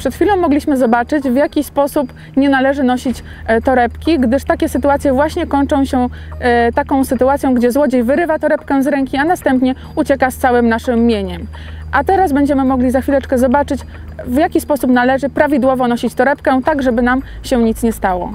Przed chwilą mogliśmy zobaczyć, w jaki sposób nie należy nosić e, torebki, gdyż takie sytuacje właśnie kończą się e, taką sytuacją, gdzie złodziej wyrywa torebkę z ręki, a następnie ucieka z całym naszym mieniem. A teraz będziemy mogli za chwileczkę zobaczyć, w jaki sposób należy prawidłowo nosić torebkę, tak żeby nam się nic nie stało.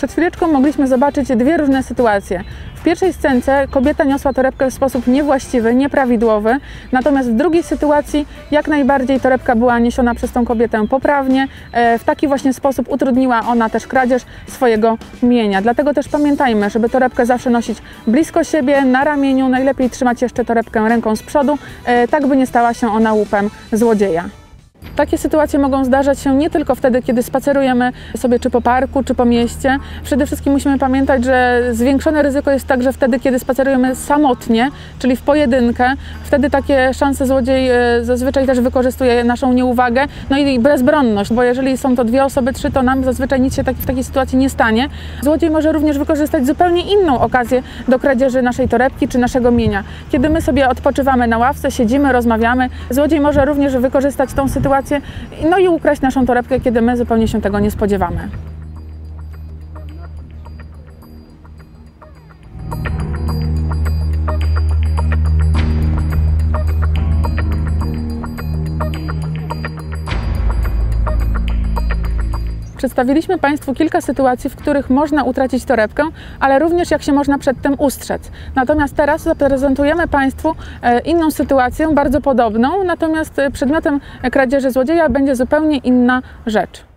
Przed chwileczką mogliśmy zobaczyć dwie różne sytuacje. W pierwszej scence kobieta niosła torebkę w sposób niewłaściwy, nieprawidłowy, natomiast w drugiej sytuacji jak najbardziej torebka była niesiona przez tą kobietę poprawnie. E, W taki właśnie sposób utrudniła ona też kradzież swojego mienia. Dlatego też pamiętajmy, żeby torebkę zawsze nosić blisko siebie, na ramieniu, najlepiej trzymać jeszcze torebkę ręką z przodu, e, tak by nie stała się ona łupem złodzieja. Takie sytuacje mogą zdarzać się nie tylko wtedy, kiedy spacerujemy sobie czy po parku, czy po mieście. Przede wszystkim musimy pamiętać, że zwiększone ryzyko jest także wtedy, kiedy spacerujemy samotnie, czyli w pojedynkę. Wtedy takie szanse złodziej e, zazwyczaj też wykorzystuje naszą nieuwagę, no i bezbronność, bo jeżeli są to dwie osoby, trzy, to nam zazwyczaj nic się tak, w takiej sytuacji nie stanie. Złodziej może również wykorzystać zupełnie inną okazję do kradzieży naszej torebki czy naszego mienia. Kiedy my sobie odpoczywamy na ławce, siedzimy, rozmawiamy, złodziej może również wykorzystać tą sytuację, no i ukraść naszą torebkę, kiedy my zupełnie się tego nie spodziewamy. Przedstawiliśmy Państwu kilka sytuacji, w których można utracić torebkę, ale również jak się można przed tym ustrzec. Natomiast teraz zaprezentujemy Państwu e, inną sytuację, bardzo podobną, natomiast e, przedmiotem kradzieży złodzieja będzie zupełnie inna rzecz.